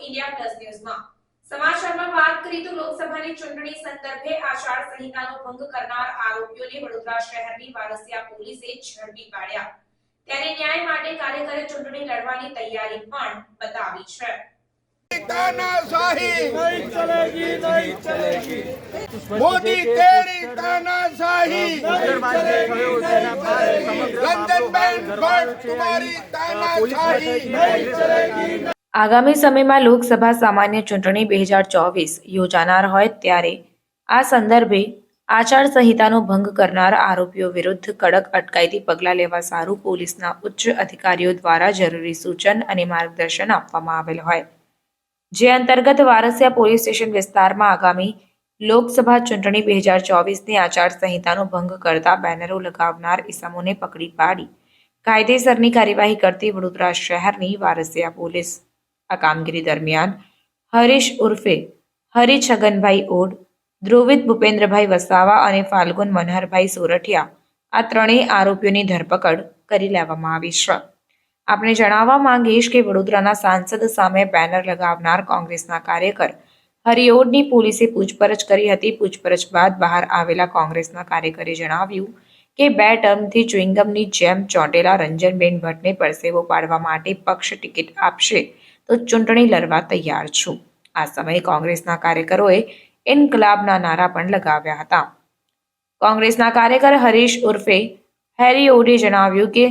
India plus ન્યૂઝમાં સમાચારમાં વાત કરીએ તો લોકસભાની ચૂંટણી સંદર્ભે આચાર સંહિતાનો ભંગ કરનાર આરોપીઓને વડોદરા શહેરની વારસિયા પોલીસે ઝડપી પાડ્યા ત્યારે ન્યાય માટે કાર્યકરે ચૂંટણી લડવાની તૈયારી પણ બતાવી છે तानाशाही नहीं चलेगी नहीं चलेगी मोदी तेरी तानाशाही रंजन बेन भट्ट तुम्हारी तानाशाही આગામી સમયમાં લોકસભા સામાન્ય ચૂંટણી બે હજાર ચોવીસ યોજાનાર હોય ત્યારે આ સંદર્ભે આચારસંહિતાનો ભંગ કરનાર આરોપીઓ વિરુદ્ધ કડક અટકાયતી પગલાં લેવા સારું પોલીસના ઉચ્ચ અધિકારીઓ દ્વારા જરૂરી સૂચન અને માર્ગદર્શન આપવામાં આવેલ હોય. જે અંતર્ગત વારસિયા પોલીસ સ્ટેશન વિસ્તારમાં આગામી લોકસભા ચૂંટણી બે હજાર ચોવીસની આચારસંહિતાનો ભંગ કરતા બેનરો લગાવનાર ઇસમોને પકડી પાડી. કાયદેસરની કાર્યવાહી કરતી વડોદરા શહેરની વારસિયા પોલીસ આ કામગીરી દરમિયાન હરીશ ઉર્ફે હરિ છગનભાઈ ધ્રુવિત ભૂપેન્દ્રભાઈ વસાવા અને ફાલ્ગુન મનહરભાઈ સોરઠિયા આ ત્રણેય આરોપીઓની ધરપકડ કરી લેવામાં આવી છે. આપણે જણાવવા માંગીશ કે વડોદરાના સાંસદ સામે બેનર લગાવનાર કોંગ્રેસના કાર્યકર હરિઓડની પોલીસે પૂછપરછ કરી હતી. પૂછપરછ બાદ બહાર આવેલા કોંગ્રેસના કાર્યકરે જણાવ્યું કે બે ટર્મથી ચ્યુઇંગમની જેમ ચોંટેલા રંજનબેન ભટ્ટને પરસેવો પાડવા માટે પક્ષ ટિકિટ આપશે. ચૂંટણી લડવા તૈયાર છું આ સમયે કોંગ્રેસના કાર્યકરોએ ઇન્કલાબના નારા પણ લગાવ્યા હતા કોંગ્રેસના કાર્યકર હરીશ ઉર્ફે હેરી ઓડે જણાવ્યું કે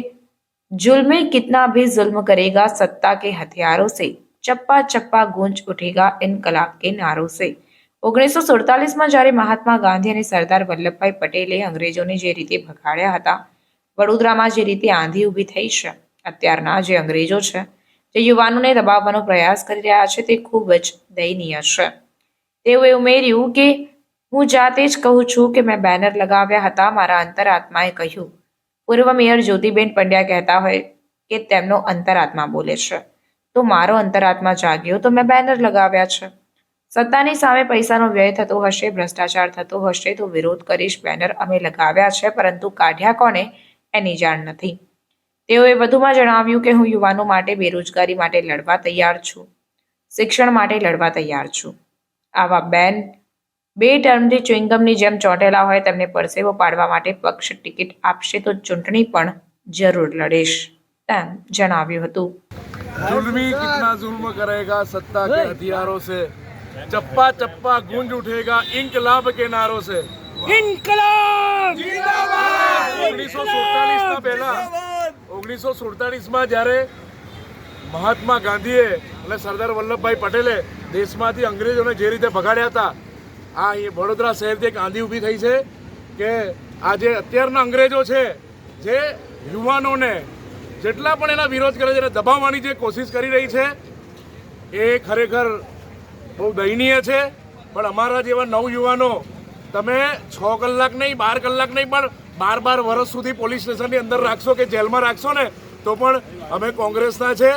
जुल्म में कितना भी जुल्म करेगा सत्ता के हथियारों से चप्पा चप्पा गूंज उठेगा इनकलाब के नारों से ઓગણીસો સુડતાલીસમાં જ્યારે મહાત્મા ગાંધી અને સરદાર વલ્લભભાઈ પટેલે અંગ્રેજોને જે રીતે ભગાડ્યા હતા વડોદરામાં જે રીતે આંધી ઊભી થઈ છે અત્યારના જે અંગ્રેજો છે જે યુવાનોને દબાવવાનો પ્રયાસ કરી રહ્યા છે તે ખૂબ જ દયનીય છે. તેઓએ ઉમેર્યું કે, હું જાતે જ કહું છું કે મેં બેનર લગાવ્યા હતા મારા અંતરાત્માએ કહ્યું. પૂર્વ મેયર જ્યોતિબેન પંડ્યા કહેતા હોય કે તેમનો અંતરાત્મા બોલે છે. તો મારો અંતરાત્મા જાગ્યો તો મેં બેનર લગાવ્યા છે. સત્તાની સામે પૈસાનો વ્યય થતો હશે, ભ્રષ્ટાચાર થતો હશે તો વિરોધ કરીશ, બેનર અમે લગાવ્યા છે, પરંતુ કાઢ્યા કોને એની જાણ નથી. તેઓએ વધુમાં જણાવ્યું કે હું યુવાનો માટે બેરોજગારી માટે લડવા તૈયાર છું શિક્ષણ માટે લડવા તૈયાર છું આવા બેન બે ટર્મથી ચ્યુઇંગમની જેમ ચોંટેલા હોય તેમને પરસેવો પાડવા માટે પક્ષ ટિકિટ આપશે તો ચૂંટણી પણ જરૂર લડીશ તેમ જણાવ્યું હતું जुल्मी कितना जुल्म करेगा सत्ता के हथियारों से चप्पा चप्पा गूंज उठेगा इनकलाब के नारों से इनकलाब ઓગણીસો સુડતાલીસ ના પહેલા ઓગણીસો સુડતાલીસમાં જ્યારે મહાત્મા ગાંધીએ અને સરદાર વલ્લભભાઈ પટેલે દેશમાંથી અંગ્રેજોને જે રીતે ભગાડ્યા હતા, આ એ વડોદરા શહેરથી એક આંધી ઊભી થઈ છે કે આ જે અત્યારના અંગ્રેજો છે, જે યુવાનોને જેટલા પણ એના વિરોધ કરે છે, એને દબાવવાની જે કોશિશ કરી રહી છે, એ ખરેખર બહુ દયનીય છે. પણ અમારા જેવા નવયુવાનો તમે છ કલાક નહીં, બાર કલાક નહીં, પણ બાર બાર વર્ષ સુધી પોલીસ સ્ટેશનની અંદર રાખશો કે જેલમાં રાખશો ને, તો પણ અમે કોંગ્રેસના છે.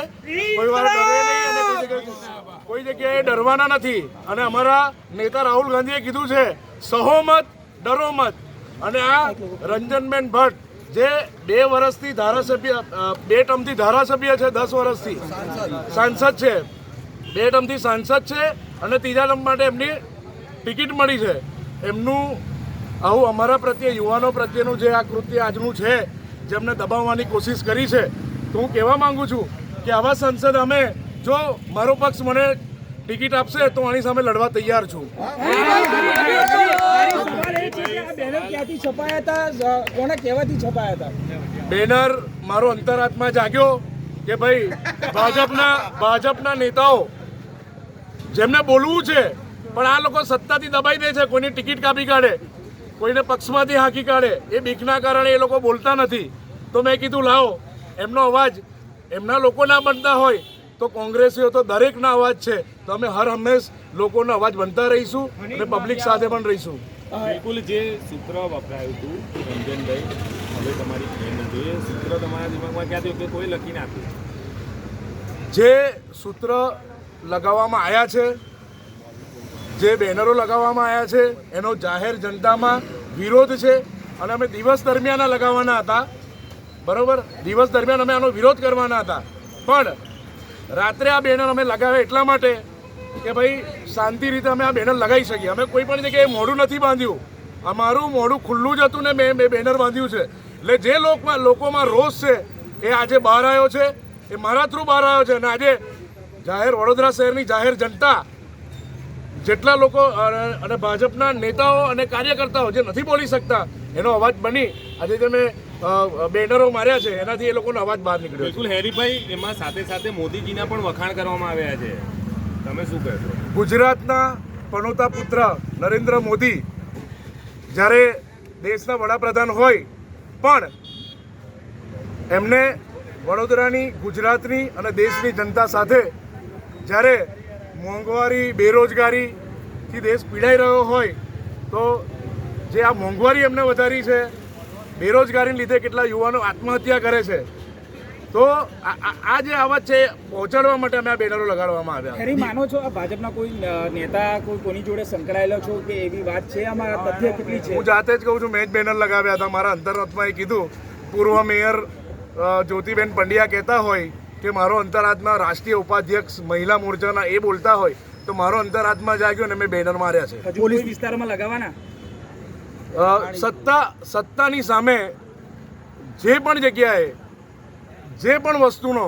કોઈ વાર ડરે નહીં કોઈ જગ્યાએ- ડરવાના નથી. અને અમારા નેતા રાહુલ ગાંધીએ કીધું છે સહોમત ડરો મત. અને આ રંજનબેન ભટ્ટ, જે બે વર્ષથી ધારાસભ્ય બે ટર્મથી ધારાસભ્ય છે, દસ વર્ષથી સાંસદ છે. બે ટર્મથી સાંસદ છે અને ત્રીજા ટર્મ માટે એમની ટિકિટ મળી છે. એમનું, આવું અમારા પ્રત્યે, યુવાનો પ્રત્યેનું જે આ કૃત્ય આજનું છે જેમને દબાવવાની કોશિશ કરી છે, તો હું કહેવા માગું છું કે આવા સંસદ અમે, જો મારો પક્ષ મને ટિકિટ આપશે, તો આની સામે લડવા તૈયાર છું. બેનર, મારો અંતરાત્મા જાગ્યો કે ભાઈ, ભાજપના ભાજપના નેતાઓ, જેમને બોલવું છે પણ આ લોકો સત્તાથી દબાઈ દે છે. કોઈની ટિકિટ કાપી કાઢે કોઈને પક્ષમાંથી હાંકી કાઢે. એ બીકના કારણે એ લોકો બોલતા નથી. તો મેં કીધું લાવો એમનો અવાજ એમના લોકો ના બનતા હોય તો કોંગ્રેસીઓ તો દરેકના અવાજ છે. તો અમે હર હંમેશ લોકોનો અવાજ બનતા રહીશું અને પબ્લિક સાથે પણ રહીશું. બિલકુલ જે સૂત્ર વપરાયું હતું રંજનભાઈ હવે તમારી ફ્રેન્ડ હતું એ સૂત્ર તમારા દિમાગમાં ક્યાં થયું કે કોઈ લખીને આપ્યું જે સૂત્ર લગાવવામાં આવ્યા છે જે બેનરો લગાવવામાં આવ્યા છે, એનો જાહેર જનતામાં વિરોધ છે અને અમે દિવસ દરમિયાન લગાવવાના હતા. બરાબર? દિવસ દરમિયાન અમે આનો વિરોધ કરવાના હતા. પણ રાત્રે આ બેનર અમે લગાવ્યા એટલા માટે કે ભાઈ, શાંતિ રીતે અમે આ બેનર લગાવી શકીએ. અમે કોઈ પણ જગ્યાએ મોઢું નથી બાંધ્યું. અમારું મોઢું ખુલ્લું જ હતું ને મેં મેં બેનર બાંધ્યું છે. એટલે જે લોકોમાં લોકોમાં રોષ છે, એ આજે બહાર આવ્યો છે. એ મારા થ્રુ બહાર આવ્યો છે. અને આજે જાહેર વડોદરા શહેરની જાહેર જનતા જેટલા લોકો અને ભાજપના નેતાઓ અને કાર્યકર્તાઓ જે નથી બોલી શકતા એનો અવાજ બની. આજે તમે બેનરો માર્યા છે એનાથી એ લોકોનો અવાજ બહાર નીકળ્યો છે. બિલકુલ હેરીભાઈ એમાં સાથે સાથે મોદીજીના પણ વખાણ કરવામાં આવ્યા છે. તમે શું કહેશો ગુજરાતના પનોતા પુત્ર નરેન્દ્ર મોદી જ્યારે દેશના વડાપ્રધાન હોય પણ એમને વડોદરાની ગુજરાતની અને દેશની જનતા સાથે જ્યારે મોંઘવારી બેરોજગારીથી દેશ પીડાઈ રહ્યો હોય તો જે આ મોંઘવારી એમને વધારી છે બેરોજગારીને લીધે કેટલા યુવાનો આત્મહત્યા કરે છે. તો આ જે આવાજ છે એ પહોંચાડવા માટે અમે આ બેનરો લગાડવામાં આવ્યા. ખરી માનો છો આ ભાજપના કોઈ નેતા કોઈ કોની જોડે સંકળાયેલો છો કે એવી વાત છે? આમાં તથ્ય કેટલી છે? હું જાતે જ કહું છું મેં જ બેનર લગાવ્યા હતા. મારા અંતરરાત્માએ કીધું. પૂર્વ મેયર જ્યોતિબેન પંડ્યા કહેતા હોય કે મારો અંતરાત્મા રાષ્ટ્રીય ઉપાધ્યક્ષ મહિલા મોરચાના એ બોલતા હોય તો મારો અંતરાત્મા જાગ્યો ને મેં બેનર માર્યા છે. પોલીસ વિસ્તારમાં લગાવવાના સત્તા સત્તાની સામે જે પણ જગ્યાએ જે પણ વસ્તુનો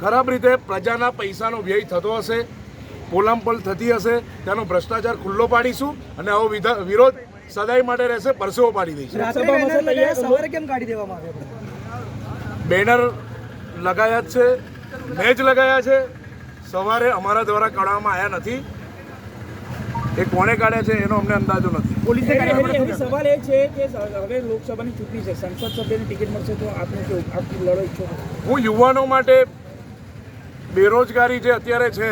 ખરાબ રીતે પ્રજાના પૈસાનો વ્યય થતો હશે પોલામપલ થતી હશે તેનો ભ્રષ્ટાચાર ખુલ્લો પાડીશું અને આવો વિરોધ સદાય માટે રહેશે પરસેવો પાડી દઈશું. બેનર લગાયા જ છે મેં જ લગાયા છે. સવારે અમારા દ્વારા કાઢવામાં આવ્યા નથી. એ કોણે કાઢ્યા છે એનો અમને અંદાજો નથી. પોલીસે સવાલ એ છે કે હવે લોકસભાની ચૂંટણી છે સંસદ સભ્યની ટિકિટ મળશે તો આપને શું આપ લડો ઈચ્છો હું યુવાનો માટે બેરોજગારી જે અત્યારે છે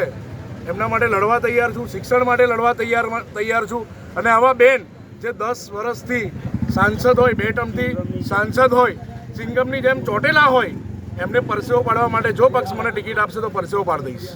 એમના માટે લડવા તૈયાર છું શિક્ષણ માટે લડવા તૈયાર તૈયાર છું. અને આવા બેન જે દસ વર્ષથી સાંસદ હોય બે ટર્મથી સાંસદ હોય સિંગમની જેમ ચોટેલા હોય એમને પરસેવો પાડવા માટે જો પક્ષ મને ટિકિટ આપશે તો પરસેવો પાડી દઈશ.